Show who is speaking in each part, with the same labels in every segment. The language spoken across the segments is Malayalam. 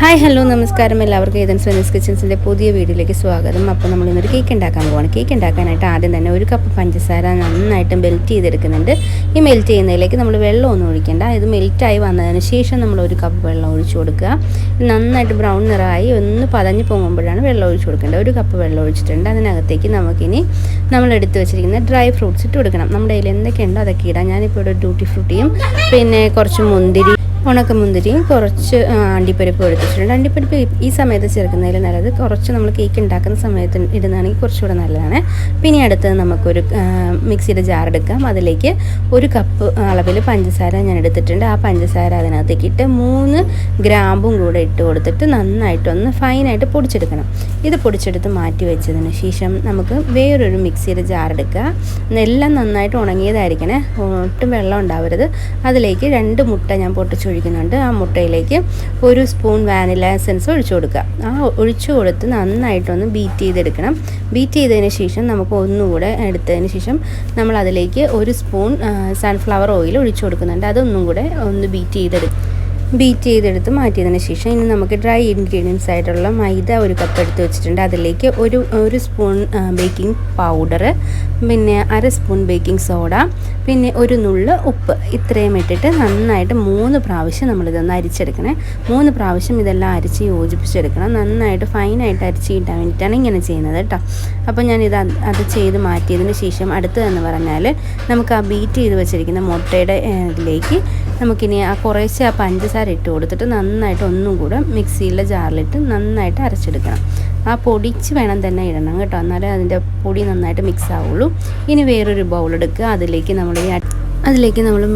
Speaker 1: ഹായ് ഹലോ നമസ്കാരം. എല്ലാവർക്കും ഏതൻസ് സ്വനീസ് കിച്ചൻസിന്റെ പുതിയ വീഡിയോയിലേക്ക് സ്വാഗതം. അപ്പോൾ നമ്മൾ ഇന്നൊരു കേക്ക് ഉണ്ടാക്കാൻ പോവാണ്. കേക്ക് ഉണ്ടാക്കാനായിട്ട് ആദ്യം തന്നെ ഒരു കപ്പ് പഞ്ചസാര നന്നായിട്ട് മെൽറ്റ് ചെയ്തെടുക്കുന്നുണ്ട്. ഈ മെൽറ്റ് ചെയ്യുന്നതിലേക്ക് നമ്മൾ വെള്ളം ഒന്നും ഒഴിക്കേണ്ട. ഇത് മെൽറ്റായി വന്നതിന് ശേഷം നമ്മൾ ഒരു കപ്പ് വെള്ളം ഒഴിച്ചു കൊടുക്കുക. നന്നായിട്ട് ബ്രൗൺ നിറമായി ഒന്ന് പതഞ്ഞ് പൊങ്ങുമ്പോഴാണ് വെള്ളം ഒഴിച്ചു കൊടുക്കേണ്ടത്. ഒരു കപ്പ് വെള്ളം ഒഴിച്ചിട്ടുണ്ട്. അതിനകത്തേക്ക് നമുക്കിനി നമ്മൾ എടുത്ത് വെച്ചിരിക്കുന്ന ഡ്രൈ ഫ്രൂട്ട്സ് ഇട്ട് കൊടുക്കണം. നമ്മുടെ കയ്യിൽ എന്തൊക്കെയുണ്ടോ അതൊക്കെ ഇടാം. ഞാനിപ്പോൾ ഇവിടെ ഡ്യൂട്ടി ഫ്രൂട്ടിയും പിന്നെ കുറച്ച് മുന്തിരി ഉണക്കമുന്തിരിയും കുറച്ച് അണ്ടിപ്പരിപ്പ് എടുത്തിട്ടുണ്ട്. അണ്ടിപ്പരിപ്പ് ഈ- സമയത്ത് ചേർക്കുന്നതിൽ നല്ലത് കുറച്ച് നമ്മൾ കേക്ക് ഉണ്ടാക്കുന്ന സമയത്ത് ഇടുന്നതാണെങ്കിൽ കുറച്ചുകൂടെ നല്ലതാണ്. പിന്നെ അടുത്തത് നമുക്കൊരു മിക്സിയുടെ ജാർ എടുക്കാം. അതിലേക്ക് ഒരു കപ്പ് അളവിൽ പഞ്ചസാര ഞാൻ എടുത്തിട്ടുണ്ട്. ആ പഞ്ചസാര അതിനകത്തേക്ക് ഇട്ട് മൂന്ന് ഗ്രാമ്പും കൂടെ ഇട്ട് കൊടുത്തിട്ട് നന്നായിട്ടൊന്ന് ഫൈനായിട്ട് പൊടിച്ചെടുക്കണം. ഇത് പൊടിച്ചെടുത്ത് മാറ്റി വെച്ചതിന് ശേഷം നമുക്ക് വേറൊരു മിക്സിയുടെ ജാർ എടുക്കുക എല്ലാം നന്നായിട്ട് ഉണങ്ങിയതായിരിക്കണേ. ഒട്ടും വെള്ളം ഉണ്ടാവരുത്. അതിലേക്ക് രണ്ട് മുട്ട ഞാൻ പൊട്ടിച്ചൊഴിക്കുന്നുണ്ട് ആ മുട്ടയിലേക്ക് ഒരു സ്പൂൺ വാനില എസൻസ് ഒഴിച്ചു കൊടുക്കുക. ആ ഒഴിച്ചു കൊടുത്ത് നന്നായിട്ടൊന്ന് ബീറ്റ് ചെയ്തെടുക്കണം. ബീറ്റ് ചെയ്തതിന് ശേഷം നമുക്ക് ഒന്നുകൂടെ എടുത്തതിന് ശേഷം നമ്മൾ അതിലേക്ക് ഒരു സ്പൂൺ സൺഫ്ലവർ ഓയിൽ ഒഴിച്ചു കൊടുക്കുന്നുണ്ട്. അതൊന്നും കൂടെ ഒന്ന് ബീറ്റ് ചെയ്തെടുക്കും ബീറ്റ് ചെയ്തെടുത്ത് മാറ്റിയതിന് ശേഷം ഇനി നമുക്ക് ഡ്രൈ ഇൻഗ്രീഡിയൻസ് ആയിട്ടുള്ള മൈദ ഒരു കപ്പ് എടുത്ത് വെച്ചിട്ടുണ്ട്. അതിലേക്ക് ഒരു ഒരു സ്പൂൺ ബേക്കിംഗ് പൗഡർ പിന്നെ അര സ്പൂൺ ബേക്കിംഗ് സോഡ പിന്നെ ഒരു നുള്ള് ഉപ്പ്. ഇത്രയും ഇട്ടിട്ട് നന്നായിട്ട് മൂന്ന് പ്രാവശ്യം നമ്മളിതൊന്ന് അരിച്ചെടുക്കണേ. മൂന്ന് പ്രാവശ്യം ഇതെല്ലാം അരിച്ച് യോജിപ്പിച്ചെടുക്കണം. നന്നായിട്ട് ഫൈനായിട്ട് അരിച്ച് കിട്ടാൻ വേണ്ടിയിട്ടാണ് ഇങ്ങനെ ചെയ്യുന്നത് കേട്ടോ അപ്പോൾ ഞാനിത് അത് ചെയ്ത് മാറ്റിയതിന് ശേഷം അടുത്തതെന്ന് പറഞ്ഞാൽ നമുക്ക് ആ ബീറ്റ് ചെയ്ത് വെച്ചിരിക്കുന്ന മുട്ടയുടെ ഇതിലേക്ക് നമുക്കിനി ആ കുറേശ്ശെ ആ പഞ്ചസാര ഇട്ട് കൊടുത്തിട്ട് നന്നായിട്ട് ഒന്നും കൂടെ മിക്സിയിലെ ജാറിലിട്ട് നന്നായിട്ട് അരച്ചെടുക്കണം. ആ പൊടിച്ച് വേണം തന്നെ ഇടണം കേട്ടോ. എന്നാലേ അതിന്റെ പൊടി നന്നായിട്ട് മിക്സ് ആവുള്ളൂ. ഇനി വേറൊരു ബൗൾ എടുക്കുക. അതിലേക്ക് നമ്മൾ ഈ അതിലേക്ക് നമ്മൾ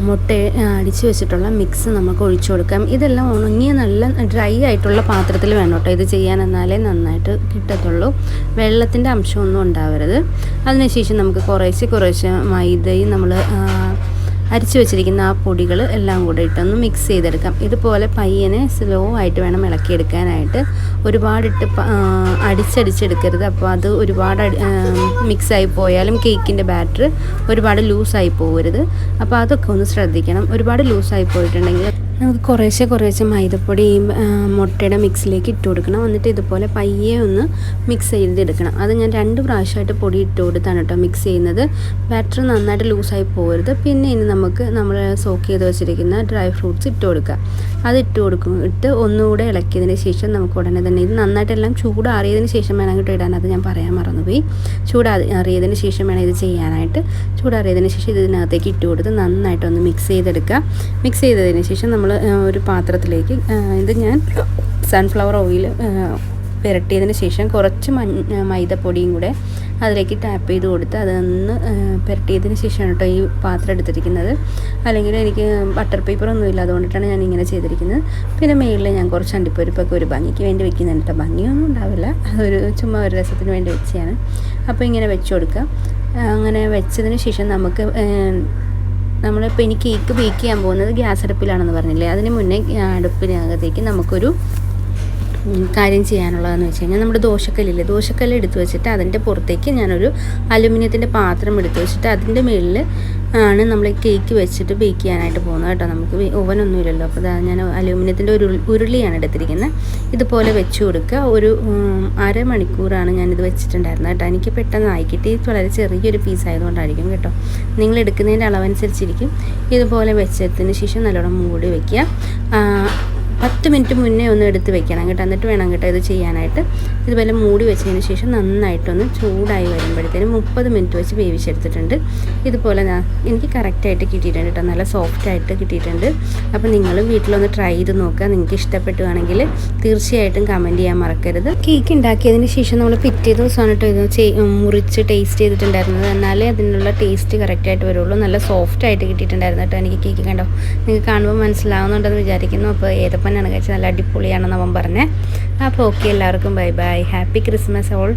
Speaker 1: മുട്ട അടിച്ച് വെച്ചിട്ടുള്ള മിക്സ് നമുക്ക് ഒഴിച്ചു കൊടുക്കാം. ഇതെല്ലാം ഉണങ്ങിയ നല്ല ഡ്രൈ ആയിട്ടുള്ള പാത്രത്തിൽ വേണം കേട്ടോ. ഇത് ചെയ്യാൻ എന്നാലേ നന്നായിട്ട് കിട്ടത്തുള്ളൂ. വെള്ളത്തിന്റെ അംശമൊന്നും ഉണ്ടാവരുത്. അതിനുശേഷം നമുക്ക് കുറേശ്ശെ കുറേശ്ശെ മൈദയും നമ്മൾ അരിച്ചു വെച്ചിരിക്കുന്ന ആ പൊടികൾ എല്ലാം കൂടെ ഇട്ടൊന്ന് മിക്സ് ചെയ്തെടുക്കാം. ഇതുപോലെ പയ്യനെ സ്ലോ ആയിട്ട് വേണം ഇളക്കിയെടുക്കാനായിട്ട്. ഒരുപാടിട്ട് അടിച്ചടിച്ചെടുക്കരുത്. അപ്പോൾ അത് ഒരുപാട് ആയി പോയാലും കേക്കിന്റെ ബാറ്റർ ഒരുപാട് ലൂസായി പോകരുത്. അപ്പോൾ അതൊക്കെ ഒന്ന് ശ്രദ്ധിക്കണം. ഒരുപാട് ലൂസായി പോയിട്ടുണ്ടെങ്കിൽ നമുക്ക് കുറേശ്ശെ കുറേശ്ശെ മൈദപ്പൊടി മുട്ടയുടെ മിക്സിലേക്ക് ഇട്ട് കൊടുക്കണം. എന്നിട്ട് ഇതുപോലെ പയ്യെ ഒന്ന് മിക്സ് ചെയ്തെടുക്കണം. അത് ഞാൻ രണ്ട് പ്രാവശ്യമായിട്ട് പൊടി ഇട്ട് കൊടുത്താണ് കേട്ടോ മിക്സ് ചെയ്യുന്നത്. ബാറ്റർ നന്നായിട്ട് ലൂസായി പോകരുത്. പിന്നെ ഇനി നമുക്ക് നമ്മൾ സോക്ക് ചെയ്ത് വെച്ചിരിക്കുന്ന ഡ്രൈ ഫ്രൂട്ട്സ് ഇട്ട് കൊടുക്കുക. അത് ഇട്ട് കൊടുക്കും. ഇട്ട് ഒന്നുകൂടെ ഇളക്കിയതിന് ശേഷം നമുക്ക് ഉടനെ തന്നെ ഇത് നന്നായിട്ടെല്ലാം ചൂടാറിയതിന് ശേഷം വേണം ഇടാൻ. അത് ഞാൻ പറയാൻ മറന്നുപോയി. ചൂടാറിയതിന് ശേഷം വേണം ഇത് ചെയ്യാനായിട്ട്. ചൂടാറിയതിന് ശേഷം ഇത് ഇതിനകത്തേക്ക് ഇട്ട് കൊടുത്ത് നന്നായിട്ടൊന്ന് മിക്സ് ചെയ്തെടുക്കുക. മിക്സ് ചെയ്തതിന് ശേഷം നമ്മൾ ഒരു പാത്രത്തിലേക്ക് ഇത് ഞാൻ സൺഫ്ലവർ ഓയിൽ പുരട്ടിയതിന് ശേഷം കുറച്ച് മൈദപ്പൊടിയും കൂടെ അതിലേക്ക് ടാപ്പ് ചെയ്ത് കൊടുത്ത് അതൊന്ന് പുരട്ടിയതിന് ശേഷമാണ് കേട്ടോ ഈ പാത്രം എടുത്തിരിക്കുന്നത്. അല്ലെങ്കിൽ എനിക്ക് ബട്ടർ പേപ്പർ ഒന്നുമില്ല അതുകൊണ്ടിട്ടാണ് ഞാൻ ഇങ്ങനെ ചെയ്തിരിക്കുന്നത്. പിന്നെ മേളിൽ ഞാൻ കുറച്ച് അണ്ടിപ്പരിപ്പൊക്കെ ഒരു ഭംഗിക്ക് വേണ്ടി വെക്കുന്നുണ്ട് കേട്ടോ. ഭംഗിയൊന്നും ഉണ്ടാവില്ല. അതൊരു ചുമ്മാ ഒരു രസത്തിന് വേണ്ടി വെച്ചതാണ്. അപ്പോൾ ഇങ്ങനെ വെച്ച് കൊടുക്കുക. അങ്ങനെ വെച്ചതിന് ശേഷം നമുക്ക് നമ്മളിപ്പോൾ ഇനി കേക്ക് ബേക്ക് ചെയ്യാൻ പോകുന്നത് ഗ്യാസ് അടുപ്പിലാണെന്ന് പറഞ്ഞില്ലേ? അതിന് മുന്നേ അടുപ്പിനകത്തേക്ക് നമുക്കൊരു കാര്യം ചെയ്യാനുള്ളതെന്ന് വെച്ച് കഴിഞ്ഞാൽ നമ്മുടെ ദോശക്കല്ലില്ലേ? ദോശക്കല്ല് എടുത്ത് വെച്ചിട്ട് അതിന്റെ പുറത്തേക്ക് ഞാനൊരു അലുമിനിയത്തിന്റെ പാത്രം എടുത്ത് വെച്ചിട്ട് അതിന്റെ മുകളിൽ ആണ് നമ്മൾ കേക്ക് വെച്ചിട്ട് ബേക്ക് ചെയ്യാനായിട്ട് പോകുന്നത് കേട്ടോ. നമുക്ക് ഓവനൊന്നുമില്ലല്ലോ. അപ്പോൾ ഞാൻ അലൂമിനിയത്തിന്റെ ഒരു ഉരുളിയാണ് എടുത്തിരിക്കുന്നത്. ഇതുപോലെ വെച്ച് കൊടുക്കുക. ഒരു അരമണിക്കൂറാണ് ഞാനിത് വെച്ചിട്ടുണ്ടായിരുന്നത് കേട്ടോ. എനിക്ക് പെട്ടെന്ന് ആയി കിട്ടി. വളരെ ചെറിയൊരു പീസ് ആയതുകൊണ്ടായിരിക്കും കേട്ടോ. നിങ്ങൾ എടുക്കുന്നതിന്റെ അളവനുസരിച്ചിരിക്കും. ഇതുപോലെ വെച്ചതിന് ശേഷം നല്ലോണം മൂടി വെക്കുക. ആ, പത്ത് മിനിറ്റ് മുന്നേ ഒന്ന് എടുത്ത് വെക്കണം കേട്ടോ. എന്നിട്ട് വേണം കേട്ടോ ഇത് ചെയ്യാനായിട്ട്. ഇതുപോലെ മൂടി വെച്ചതിന് ശേഷം നന്നായിട്ടൊന്ന് ചൂടായി വരുമ്പോഴത്തേനും മുപ്പത് മിനിറ്റ് വെച്ച് വേവിച്ചെടുത്തിട്ടുണ്ട്. ഇതുപോലെ എനിക്ക് കറക്റ്റായിട്ട് കിട്ടിയിട്ടുണ്ട് കേട്ടോ. നല്ല സോഫ്റ്റായിട്ട് കിട്ടിയിട്ടുണ്ട്. അപ്പോൾ നിങ്ങളും വീട്ടിലൊന്ന് ട്രൈ ചെയ്ത് നോക്കുക. നിങ്ങൾക്ക് ഇഷ്ടപ്പെട്ടുവാണെങ്കിൽ തീർച്ചയായിട്ടും കമന്റ് ചെയ്യാൻ മറക്കരുത്. കേക്ക് ഉണ്ടാക്കിയതിന് ശേഷം നമ്മൾ പിറ്റേ ദിവസമാണ് കേട്ടോ ഇത് മുറിച്ച് ടേസ്റ്റ് ചെയ്തിട്ടുണ്ടായിരുന്നത്. എന്നാലേ അതിനുള്ള ടേസ്റ്റ് കറക്റ്റായിട്ട് വരുള്ളൂ. നല്ല സോഫ്റ്റായിട്ട് കിട്ടിയിട്ടുണ്ടായിരുന്നു കേട്ടോ എനിക്ക് കേക്ക് കണ്ടോ നിങ്ങൾക്ക് കാണുമ്പോൾ മനസ്സിലാവുന്നുണ്ടെന്ന് വിചാരിക്കുന്നു. അപ്പോൾ ഏതപ്പനാണ് കഴിച്ചത്. നല്ല അടിപൊളിയാണെന്ന് അവൻ പറഞ്ഞത് അപ്പോൾ ഓക്കെ എല്ലാവർക്കും bye bye. Happy Christmas all.